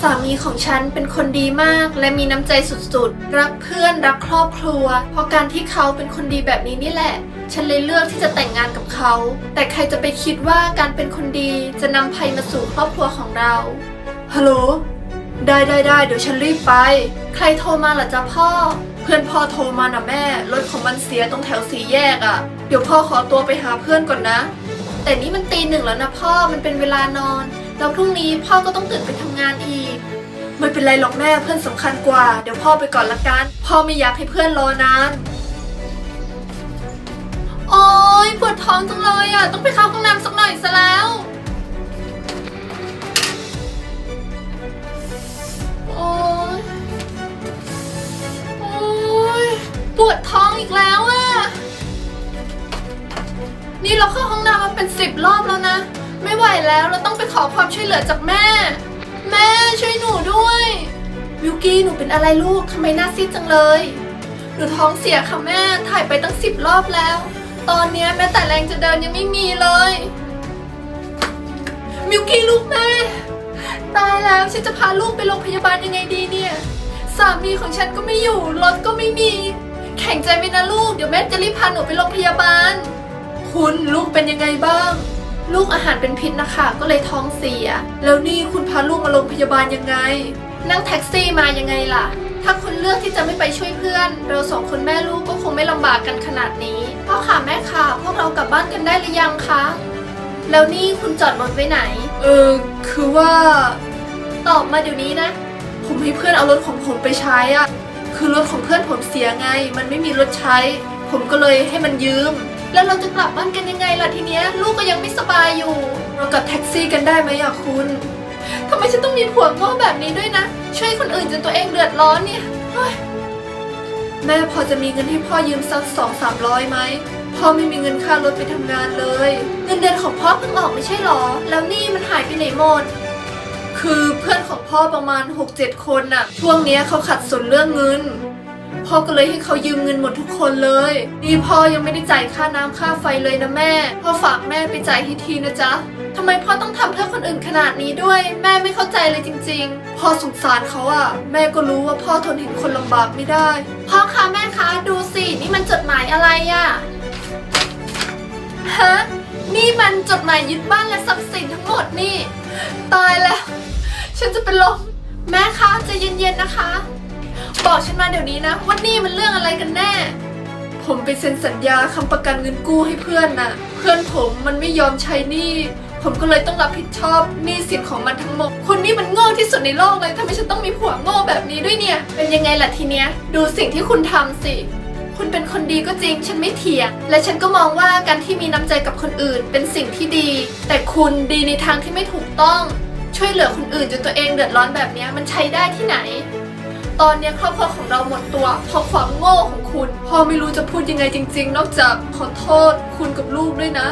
สามีของฉันเป็นคนดีมาก และมีน้ำใจสุดๆ รักเพื่อนรักครอบครัว เพราะการที่เขาเป็นคนดีแบบนี้นี่แหละ ฉันเลยเลือกที่จะแต่งงานกับเขา แต่ใครจะไปคิดว่าการเป็นคนดีจะนำภัยมาสู่ครอบครัวของเราฮัลโหลได้ได้ได้เดี๋ยวฉันรีบไป ใครโทรมาล่ะจ๊ะพ่อ เพื่อนพ่อโทรมานะแม่รถของมันเสียตรงแถวสีแยกอะ่ะ เดี๋ยวพ่อขอตัวไปหาเพื่อนก่อนนะ แต่นี่มันตีหนึ่งแล้วนะพ่อมันเป็นเวลานอน แล้วพรุ่งนี้พ่อก็ต้องตื่นไปทำงานอีก ไม่เป็นไรหรอกแม่เพื่อนสำคัญกว่า เดี๋ยวพ่อไปก่อนละกัน พ่อไม่อยากให้เพื่อนรอนาน โอ๊ยปวดท้องจังเลยอะ ต้องไปเข้าห้องน้ำสักหน่อยซะแล้ว โอ๊ย โอ๊ย ปวดท้องอีกแล้วอะ นี่เราเข้าห้องน้ำมาเป็นสิบรอบแล้วนะ ไม่ไหวแล้วเราต้องไปขอความช่วยเหลือจากแม่ แม่ช่วยหนูด้วยวิวกี้หนูเป็นอะไรลูกทำไมหน้าซีดจังเลย หนูท้องเสียค่ะแม่ถ่ายไปตั้งสิบรอบแล้ว ตอนนี้แม้แต่แรงจะเดินยังไม่มีเลยมิวกี้ลูกแม่ ตายแล้วฉันจะพาลูกไปโรงพยาบาลยังไงดีเนี่ย สามีของฉันก็ไม่อยู่รถก็ไม่มี แข็งใจไหมนะลูกเดี๋ยวแม่จะรีบพาหนูไปโรงพยาบาล คุณลูกเป็นยังไงบ้าง ลูกอาหารเป็นพิษนะคะ ก็เลยท้องเสีย แล้วนี่คุณพาลูกมาโรงพยาบาลยังไง นั่งแท็กซี่มายังไงล่ะ ถ้าคุณเลือกที่จะไม่ไปช่วยเพื่อน เราสองคนแม่ลูกก็คงไม่ลำบากกันขนาดนี้พ่อค่ะแม่ค่ะ พวกเรากลับบ้านกันได้หรือยังคะ แล้วนี่คุณจอดรถไว้ไหน เออ คือว่า ตอบมาเดี๋ยวนี้นะ ผมให้เพื่อนเอารถของผมไปใช้อะคือรถของเพื่อนผมเสียไง มันไม่มีรถใช้ ผมก็เลยให้มันยืม แล้วเราจะกลับบ้านกันยังไงล่ะทีเนี้ยลูกก็ยังไม่สบายอยู่ เรากับแท็กซี่กันได้ไหมอะคุณทำไมฉันต้องมีผัวโง่แบบนี้ด้วยนะ ช่วยคนอื่นจนตัวเองเดือดร้อนเนี่ยเฮ้ยแม่พอจะมีเงินให้พ่อยืมสักสองสามร้อยไหมพ่อไม่มีเงินค่ารถไปทำงานเลย เงินเดือนของพ่อเพิ่งออกไม่ใช่หรอ แล้วนี่มันหายไปไหนหมด คือเพื่อนของพ่อประมาณ 6-7 คนน่ะ ช่วงเนี้ยเขาขัดสนเรื่องเงิน พ่อก็เลยให้เขายืมเงินหมดทุกคนเลยนี่พ่อยังไม่ได้จ่ายค่าน้ำค่าไฟเลยนะแม่ พ่อฝากแม่ไปจ่ายให้ทีนะจ๊ะทำไมพ่อต้องทำเพื่อคนอื่นขนาดนี้ด้วย แม่ไม่เข้าใจเลยจริง ๆ พ่อสงสารเขาอะแม่ก็รู้ว่าพ่อทนเห็นคนลำบากไม่ได้ พ่อคะแม่คะดูสินี่มันจดหมายอะไรอะฮะนี่มันจดหมายยึดบ้านและทรัพย์สินทั้งหมดนี่ ตายแล้ว ฉันจะเป็นลมแม่คะจะเย็นๆนะคะ บอกฉันมาเดี๋ยวนี้นะว่านี่มันเรื่องอะไรกันแน่ ผมไปเซ็นสัญญาคำประกันเงินกู้ให้เพื่อนน่ะ เพื่อนผมมันไม่ยอมใช้หนี้ ผมก็เลยต้องรับผิดชอบหนี้สินของมันทั้งหมด คนนี้มันโง่ที่สุดในโลกเลยทำไมฉันต้องมีผัวโง่แบบนี้ด้วยเนี่ย เป็นยังไงล่ะทีเนี้ย ดูสิ่งที่คุณทำสิ คุณเป็นคนดีก็จริง ฉันไม่เถียง และฉันก็มองว่าการที่มีน้ำใจกับคนอื่นเป็นสิ่งที่ดี แต่คุณดีในทางที่ไม่ถูกต้อง ช่วยเหลือคนอื่นจนตัวเองเดือดร้อนแบบนี้มันใช้ได้ที่ไหน ตอนนี้ครอบครัวของเราหมดตัวเพราะความโง่ของคุณ พ่อไม่รู้จะพูดยังไงจริง ๆ นอกจากขอโทษคุณกับลูกด้วยนะ